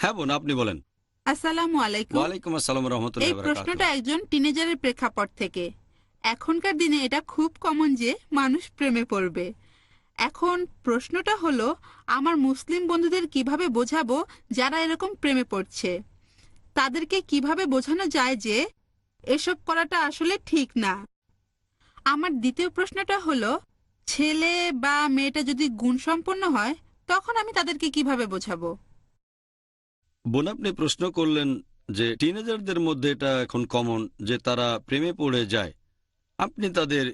হ্যাঁ বোন আপনি বলেন। আসসালামু আলাইকুম। ওয়ালাইকুম আসসালাম এই প্রশ্নটা একজন টিনেজারের প্রেক্ষাপট থেকে। এখনকার দিনে এটা খুব কমন যে মানুষ প্রেমে পড়বে। এখন প্রশ্নটা হলো আমার মুসলিম বন্ধুদের কীভাবে বোঝাবো যারা এরকম প্রেমে পড়ছে? তাদেরকে কীভাবে বোঝানো যায় যে এসব করাটা আসলে ঠিক না? আমার দ্বিতীয় প্রশ্নটা হলো ছেলে বা মেয়েটা যদি গুণসম্পন্ন হয় তখন আমি তাদেরকে কীভাবে বোঝাবো? বোন আপনি প্রশ্ন করলেন যে টিনেজারদের মধ্যে এটা এখন কমন যে তারা প্রেমে পড়ে যায়। আপনি তাদের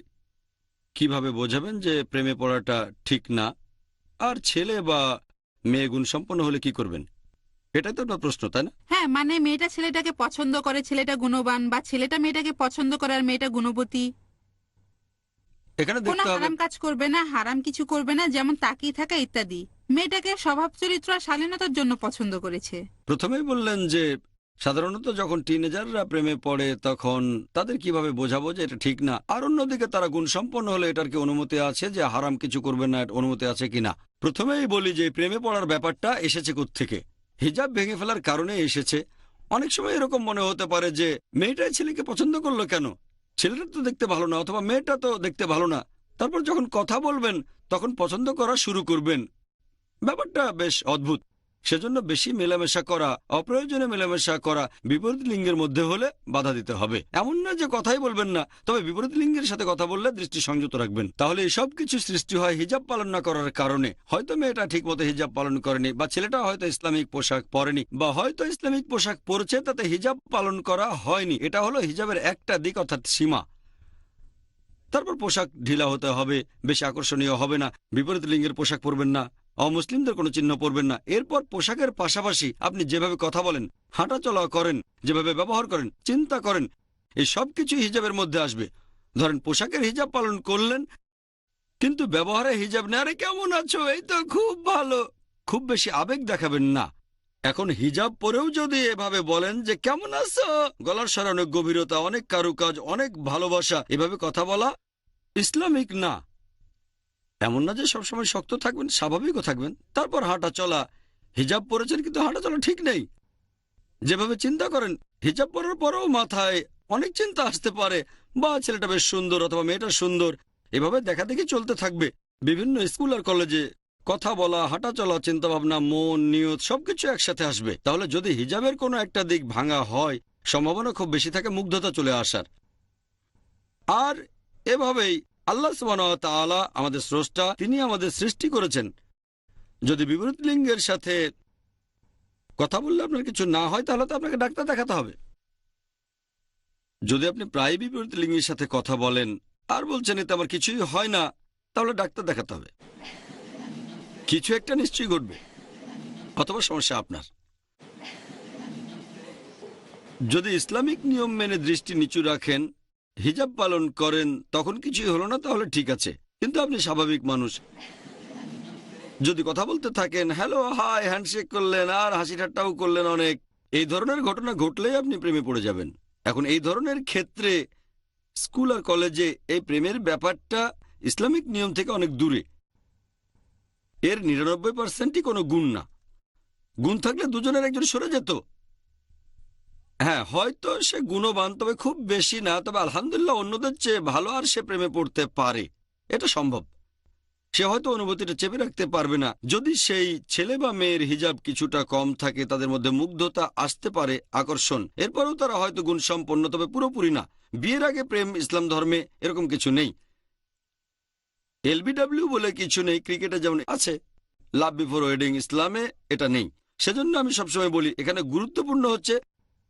কীভাবে বোঝাবেন যে প্রেমে পড়াটা ঠিক না? আর ছেলে বা মেয়ে গুণ সম্পন্ন হলে কি করবেন? এটাই তো আপনার প্রশ্ন তাই না? হ্যাঁ মানে মেয়েটা ছেলেটাকে পছন্দ করে ছেলেটা গুণবান বা ছেলেটা মেয়েটাকে পছন্দ করে আর মেয়েটা গুণবতী। এখানে কোনো দেখতে হবে হারাম কাজ করবে না হারাম কিছু করবে না যেমন তাকিয়ে থাকা ইত্যাদি। মেয়েটাকে স্বভাব চরিত্র আর শালীনতার জন্য পছন্দ করেছে। প্রথমেই বললেন যে, সাধারণত যখন টিনেজাররা প্রেমে পড়ে, তখন তাদের কীভাবে বোঝাবো যে এটা ঠিক না? আর অন্যদিকে তারা গুণসম্পন্ন হলে এটার কি অনুমতি আছে যে হারাম কিছু করবে না অনুমতি আছে কিনা? প্রথমেই বলি যে, প্রেমে পড়ার ব্যাপারটা এসেছে থেকে হিজাব ভেঙে ফেলার কারণে এসেছে। অনেক সময় এরকম মনে হতে পারে যে, মেয়েটাই ছেলেকে পছন্দ করল কেন? ছেলেটা তো দেখতে ভালো না, অথবা মেয়েটা তো দেখতে ভালো না। তারপর যখন কথা বলবেন, তখন পছন্দ করা শুরু করবেন। ব্যাপারটা বেশ অদ্ভুত। সেজন্য বেশি মেলামেশা করা অপ্রয়োজনে মেলামেশা করা বিপরীত লিঙ্গের মধ্যে হলে বাধা দিতে হবে। এমন না যে কথাই বলবেন না, তবে বিপরীত লিঙ্গের সাথে কথা বললে দৃষ্টি সংযত রাখবেন। তাহলে এসব কিছু সৃষ্টি হয় হিজাব পালন না করার কারণে। হয়তো মেয়েটা ঠিকমতো হিজাব পালন করেনি, বা ছেলেটা হয়তো ইসলামিক পোশাক পরেনি, বা হয়তো ইসলামিক পোশাক পরেছে তাতে হিজাব পালন করা হয়নি। এটা হলো হিজাবের একটা দিক, অর্থাৎ সীমা। তারপর পোশাক ঢিলা হতে হবে, বেশি আকর্ষণীয় হবে না, বিপরীত লিঙ্গের পোশাক পরবেন না। অমুসলিমদের কোনো চিহ্ন পড়বেন না। এরপর পোশাকের পাশাপাশি আপনি যেভাবে কথা বলেন হাঁটা চলা করেন, যেভাবে ব্যবহার করেন, চিন্তা করেন, এই সব কিছু হিজাবের মধ্যে আসবে। ধরেন পোশাকের হিজাব পালন করলেন, কিন্তু ব্যবহারে হিজাব না আরে কেমন আছো? এই তো খুব ভালো। খুব বেশি আবেগ দেখাবেন না। এখন হিজাব পরেও যদি এভাবে বলেন যে, কেমন আছো? গলার স্বর অনেক গভীরতা, অনেক কারুকাজ, অনেক ভালোবাসা, এভাবে কথা বলা ইসলামিক না। এমন না যে সবসময় শক্ত থাকবেন, স্বাভাবিকও থাকবেন। তারপর হাঁটা চলা, হিজাব পরেছেন কিন্তু হাঁটা চলা ঠিক নেই। যেভাবে চিন্তা করেন, হিজাব পরার পরেও মাথায় অনেক চিন্তা আসতে পারে। বা ছেলেটা বেশ সুন্দর অথবা মেয়েটা সুন্দর, এভাবে দেখা দেখি চলতে থাকবে। বিভিন্ন স্কুল আর কলেজে কথা বলা, হাঁটা চলা চিন্তা ভাবনা মন, নিয়ত সবকিছু একসাথে আসবে। তাহলে যদি হিজাবের কোনো একটা দিক ভাঙা হয়, সম্ভাবনা খুব বেশি থাকে মুগ্ধতা চলে আসার। আর এভাবেই আল্লাহ তাআলা আমাদের স্রষ্টা, তিনি আমাদের সৃষ্টি করেছেন। যদি বিপরীত লিঙ্গের সাথে কথা বললে আপনার কিছু না হয়, তাহলে তো আপনাকে ডাক্তার দেখাতে হবে। যদি আপনি প্রায় বিপরীত লিঙ্গের সাথে কথা বলেন, আর বলছেন এতে আমার কিছুই হয় না, তাহলে ডাক্তার দেখাতে হবে। কিছু একটা নিশ্চয়ই ঘটবে, অথবা সমস্যা আপনার। যদি ইসলামিক নিয়ম মেনে দৃষ্টি নিচু রাখেন হিজাব পালন করেন, তখন কিছুই হলো না, তাহলে ঠিক আছে। কিন্তু আপনি স্বাভাবিক মানুষ। যদি কথা বলতে থাকেন হ্যালো হাই হ্যান্ডশেক করলেন, আর হাসি ঠাট্টাও করলেন অনেক। এই ধরনের ঘটনা ঘটলেই আপনি প্রেমে পড়ে যাবেন। এখন এই ধরনের ক্ষেত্রে স্কুল আর কলেজে এই প্রেমের ব্যাপারটা ইসলামিক নিয়ম থেকে অনেক দূরে। এর নিরানব্বই পার্সেন্টই কোনো গুণ না। গুণ থাকলে দুজনের একজন সরে যেত। হ্যাঁ হয়তো সে গুণবান, তবে খুব বেশি না। তবে আলহামদুলিল্লাহ অন্যদের চেয়ে ভালো আর সে প্রেমে পড়তে পারে। এটা সম্ভব। সে হয়তো অনুভূতিটা চেপে রাখতে পারবে না। যদি সেই ছেলে বা মেয়ের হিজাব কিছুটা কম থাকে, তাদের মধ্যে মুগ্ধতা আসতে পারে আকর্ষণ। এরপরেও তারা হয়তো গুণসম্পন্ন, তবে পুরোপুরি না। বিয়ের আগে প্রেম, ইসলাম ধর্মে এরকম কিছু নেই। এলবিডব্লিউ বলে কিছু নেই, ক্রিকেটে যেমন আছে, লাভ বিফোর ওয়েডিং ইসলামে এটা নেই। সেজন্য আমি সবসময় বলি, এখানে গুরুত্বপূর্ণ হচ্ছে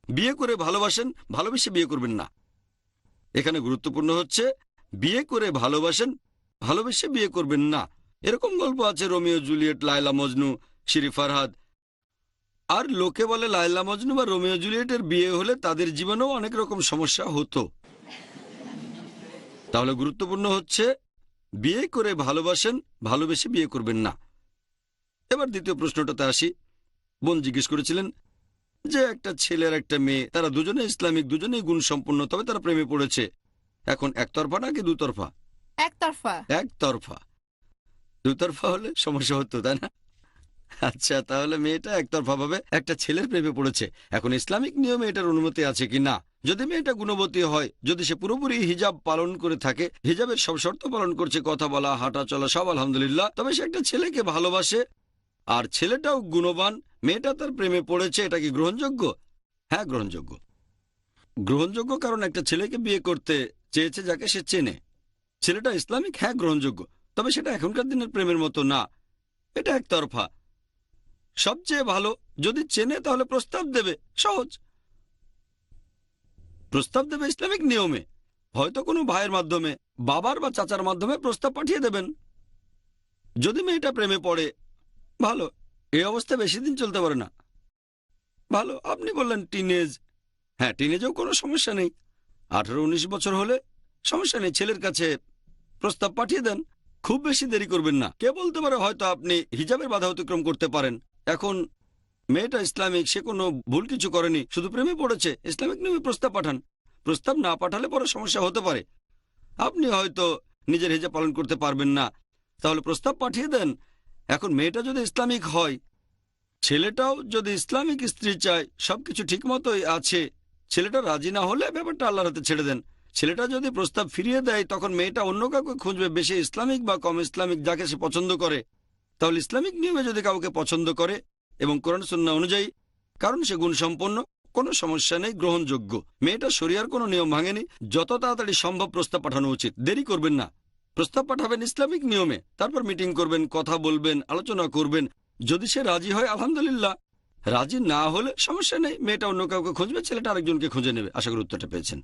বিয়ে করে ভালোবাসেন, ভালোবেসে বিয়ে করবেন না। এখানে গুরুত্বপূর্ণ হচ্ছে, বিয়ে করে ভালোবাসেন, ভালোবেসে বিয়ে করবেন না। এরকম গল্প আছে Romeo, Juliet, Laila, Majnu, Siri Farhad. আর লোকে বলে লায়লা, মজনু বা রোমিও, জুলিয়েটের বিয়ে হলে তাদের জীবনেও অনেক রকম সমস্যা হতো। তাহলে গুরুত্বপূর্ণ হচ্ছে, বিয়ে করে ভালোবাসেন, ভালোবেসে বিয়ে করবেন না। এবার দ্বিতীয় প্রশ্নটাতে আসি। বোন জিজ্ঞেস করেছিলেন যে একটা ছেলে আর একটা মেয়ে তারা দুজনে ইসলামিক দুজনেই গুণ সম্পন্ন তবে তারা প্রেমে পড়েছে। এখন একতরফা নাকি দুতরফা? একতরফা। একতরফা। দুতরফা হলে সমস্যা হতো তাই না? আচ্ছা তাহলে মেয়েটা একতরফা ভাবে একটা ছেলের প্রেমে পড়েছে। এখন ইসলামিক নিয়মে এটার অনুমতি আছে কি না? যদি মেয়েটা গুণবতী হয় যদি সে পুরোপুরি হিজাব পালন করে থাকে হিজাবের সব শর্ত পালন করছে কথা বলা হাঁটা চলা সব আলহামদুলিল্লাহ তবে সে একটা ছেলেকে ভালোবাসে আর ছেলেটাও গুণবান, মেয়েটা তার প্রেমে পড়েছে, এটা কি গ্রহণযোগ্য? হ্যাঁ গ্রহণযোগ্য। গ্রহণযোগ্য কারণ একটা ছেলেকে বিয়ে করতে চেয়েছে যাকে সে চেনে। ছেলেটা ইসলামিক? হ্যাঁ গ্রহণযোগ্য। তবে সেটা এখনকার দিনের প্রেমের মতো না। এটা একতরফা। সবচেয়ে ভালো, যদি চেনে তাহলে প্রস্তাব দেবে। সহজ। প্রস্তাব দেবে ইসলামিক নিয়মে। হয়তো কোনো ভাইয়ের মাধ্যমে, বাবার বা চাচার মাধ্যমে প্রস্তাব পাঠিয়ে দেবেন। যদি মেয়েটা প্রেমে পড়ে ভালো, এই অবস্থা বেশি দিন চলতে পারে না। ভালো, আপনি বললেন টিনেজ হ্যাঁ টিনেজেও কোনো সমস্যা নেই। আঠারো, উনিশ বছর হলে সমস্যা নেই, ছেলের কাছে প্রস্তাব পাঠিয়ে দেন। খুব বেশি দেরি করবেন না। কে বলতে পারে হয়তো আপনি হিজাবের বাধা অতিক্রম করতে পারেন। এখন মেয়েটা ইসলামিক, সে কোনো ভুল কিছু করেনি, শুধু প্রেমে পড়েছে। ইসলামিক নিয়মে প্রস্তাব পাঠান। প্রস্তাব না পাঠালে পরে সমস্যা হতে পারে। আপনি হয়তো নিজের হিজাব পালন করতে পারবেন না। তাহলে প্রস্তাব পাঠিয়ে দেন। এখন মেয়েটা যদি ইসলামিক হয়, ছেলেটাও যদি ইসলামিক স্ত্রী চায়, সবকিছু ঠিক মতোই আছে। ছেলেটা রাজি না হলে ব্যাপারটা আল্লাহর হাতে ছেড়ে দেন। ছেলেটা যদি প্রস্তাব ফিরিয়ে দেয়, তখন মেয়েটা অন্য কাউকে খুঁজবে, বেশি ইসলামিক বা কম ইসলামিক, যাকে সে পছন্দ করে। তাহলে ইসলামিক নিয়মে যদি কাউকে পছন্দ করে এবং কোরআন সন্না অনুযায়ী, কারণ সে গুণসম্পন্ন, কোনো সমস্যা নেই, গ্রহণযোগ্য। মেয়েটা শরিয়ার কোনো নিয়ম ভাঙেনি। যত তাড়াতাড়ি সম্ভব প্রস্তাব পাঠানো উচিত। দেরি করবেন না। প্রস্তাব পাঠাবেন ইসলামিক নিয়মে। তারপর মিটিং করবেন, কথা বলবেন, আলোচনা করবেন। যদি সে রাজি হয়, আলহামদুলিল্লাহ। রাজি না হলে সমস্যা নেই, মেয়েটা অন্য কাউকে খুঁজবে, ছেলেটা আরেকজনকে খুঁজে নেবে। আশা করি উত্তরটা পেয়েছেন।